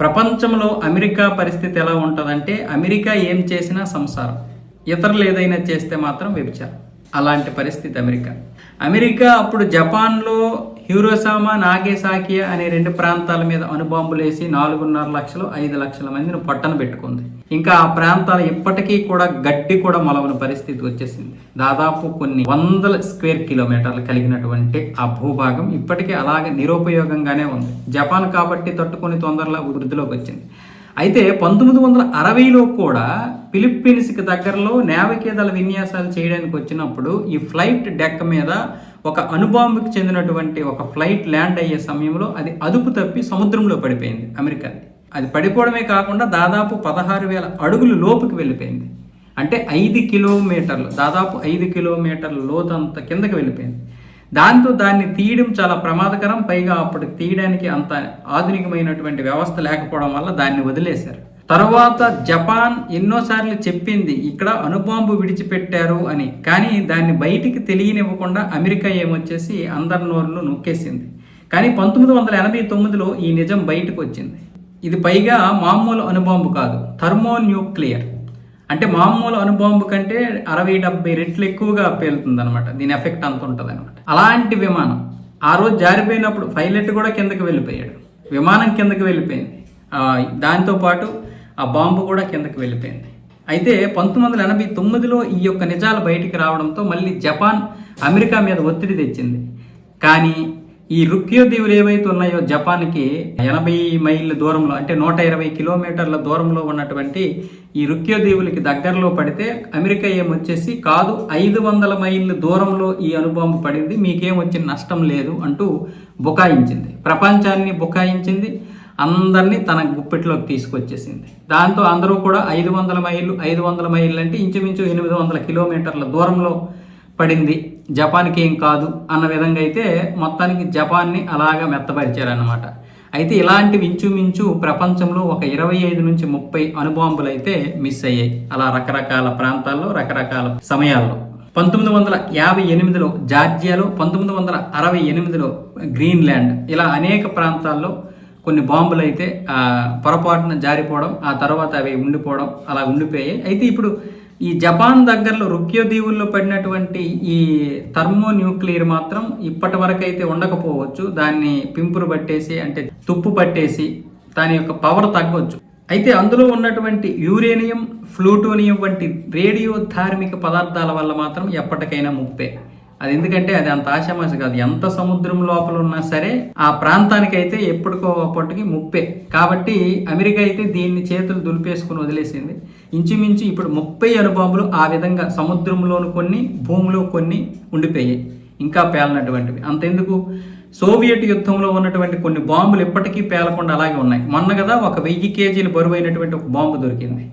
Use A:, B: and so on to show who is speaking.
A: ప్రపంచంలో అమెరికా పరిస్థితి ఎలా ఉంటుందంటే అమెరికా ఏం చేసినా సంసారం. ఇతరులు ఏదైనా చేస్తే మాత్రం వ్యభిచారం. అలాంటి పరిస్థితి అమెరికా. అమెరికా అప్పుడు జపాన్లో హ్యూరోసామా నాగేసాకియా అనే రెండు ప్రాంతాల మీద అణుబాంబులేసి నాలుగున్నర లక్షలు ఐదు లక్షల మందిని పొట్టన పెట్టుకుంది. ఇంకా ఆ ప్రాంతాలు ఇప్పటికీ కూడా గడ్డి కూడా మొలవని పరిస్థితి వచ్చేసింది. దాదాపు కొన్ని వందల స్క్వేర్ కిలోమీటర్లు కలిగినటువంటి ఆ భూభాగం ఇప్పటికీ అలాగే నిరుపయోగంగానే ఉంది. జపాన్ కాబట్టి తట్టుకొని తొందరలో వృద్ధిలోకి వచ్చింది. అయితే పంతొమ్మిది వందల అరవైలో కూడా ఫిలిప్పీన్స్కి దగ్గరలో నేవకేదాల విన్యాసాలు చేయడానికి వచ్చినప్పుడు ఈ ఫ్లైట్ డెక్ మీద ఒక అణుబాంబుకి చెందినటువంటి ఒక ఫ్లైట్ ల్యాండ్ అయ్యే సమయంలో అది అదుపు తప్పి సముద్రంలో పడిపోయింది అమెరికాది అది పడిపోవడమే కాకుండా దాదాపు పదహారు వేల అడుగులు లోపుకి వెళ్ళిపోయింది. అంటే ఐదు కిలోమీటర్లు దాదాపు ఐదు కిలోమీటర్ల లోతంత కిందకి వెళ్ళిపోయింది. దాంతో దాన్ని తీయడం చాలా ప్రమాదకరం. పైగా అప్పటికి తీయడానికి అంత ఆధునికమైనటువంటి వ్యవస్థ లేకపోవడం వల్ల దాన్ని వదిలేశారు. తర్వాత జపాన్ ఎన్నోసార్లు చెప్పింది ఇక్కడ అణుబాంబు విడిచిపెట్టారు అని. కానీ దాన్ని బయటికి తెలియనివ్వకుండా అమెరికా ఏమొచ్చేసి అందరి నోర్లు నొక్కేసింది. కానీ పంతొమ్మిది వందల ఎనభై తొమ్మిదిలో ఈ నిజం బయటకు వచ్చింది ఇది పైగా మామూలు అణుబాంబు కాదు థర్మో న్యూక్లియర్ అంటే మామూలు అణుబాంబు కంటే అరవై డెబ్బై రెట్లు ఎక్కువగా పేలుతుంది అనమాట దీని ఎఫెక్ట్ అంత ఉంటుంది అనమాట అలాంటి విమానం ఆ రోజు జారిపోయినప్పుడు పైలట్ కూడా కిందకి వెళ్ళిపోయాడు. విమానం కిందకి వెళ్ళిపోయింది. దాంతోపాటు పాటు ఆ బాంబు కూడా కిందకి వెళ్ళిపోయింది. అయితే పంతొమ్మిది వందల ఎనభై తొమ్మిదిలో ఈ యొక్క నిజాలు బయటికి రావడంతో మళ్ళీ జపాన్ అమెరికా మీద ఒత్తిడి తెచ్చింది. కానీ ఈ రుక్యో దీవులు ఏవైతే ఉన్నాయో జపాన్కి ఎనభై మైళ్ళ దూరంలో అంటే నూట ఇరవై కిలోమీటర్ల దూరంలో ఉన్నటువంటి ఈ రుక్యో దీవులకి దగ్గరలో పడితే అమెరికా ఏమొచ్చేసి కాదు ఐదు వందల మైళ్ళ దూరంలో ఈ అనుబాంబు పడింది మీకేమొచ్చిన నష్టం లేదు అంటూ బుకాయించింది. ప్రపంచాన్ని బుకాయించింది. అందరినీ తన గుప్పెట్లోకి తీసుకొచ్చేసింది. దాంతో అందరూ కూడా ఐదు వందల మైళ్ళు ఐదు వందల మైళ్ళు అంటే ఇంచుమించు ఎనిమిది వందల కిలోమీటర్ల దూరంలో పడింది. జపాన్కి ఏం కాదు అన్న విధంగా అయితే మొత్తానికి జపాన్ని అలాగా మెత్తపరిచారన్నమాట. అయితే ఇలాంటివి ఇంచుమించు ప్రపంచంలో ఒక ఇరవై ఐదు నుంచి ముప్పై అణుబాంబులు అయితే మిస్ అయ్యాయి. అలా రకరకాల ప్రాంతాల్లో రకరకాల సమయాల్లో. పంతొమ్మిది వందల యాభై ఎనిమిదిలో జార్జియాలో పంతొమ్మిది వందల అరవై ఎనిమిదిలో గ్రీన్లాండ్ ఇలా అనేక ప్రాంతాల్లో కొన్ని బాంబులు అయితే పొరపాటున జారిపోవడం ఆ తర్వాత అవి ఉండిపోవడం అలా ఉండిపోయాయి. అయితే ఇప్పుడు ఈ జపాన్ దగ్గరలో రుక్యో దీవుల్లో పడినటువంటి ఈ థర్మో న్యూక్లియర్ మాత్రం ఇప్పటి వరకు అయితే ఉండకపోవచ్చు. దాన్ని పింపురు పట్టేసి అంటే తుప్పు పట్టేసి దాని యొక్క పవర్ తగ్గవచ్చు అయితే అందులో ఉన్నటువంటి యూరేనియం ఫ్లూటోనియం వంటి రేడియో ధార్మిక పదార్థాల వల్ల మాత్రం ఎప్పటికైనా ముప్పే అది ఎందుకంటే అది అంత ఆశామాష కాదు. ఎంత సముద్రం లోపల ఉన్నా సరే ఆ ప్రాంతానికి అయితే ఎప్పటికో అప్పటికి ముప్పే. కాబట్టి అమెరికా అయితే దీన్ని చేతులు దులిపేసుకుని వదిలేసింది. ఇంచుమించు ఇప్పుడు ముప్పై అణుబాంబులు ఆ విధంగా సముద్రంలోను కొన్ని భూమిలో కొన్ని ఉండిపోయాయి. ఇంకా పేలనటువంటివి. అంతెందుకు? సోవియట్ యుద్ధంలో ఉన్నటువంటి కొన్ని బాంబులు ఇప్పటికీ పేలకుండా అలాగే ఉన్నాయి. మొన్న కదా ఒక వెయ్యి కేజీలు బరువైనటువంటి ఒక బాంబు దొరికింది.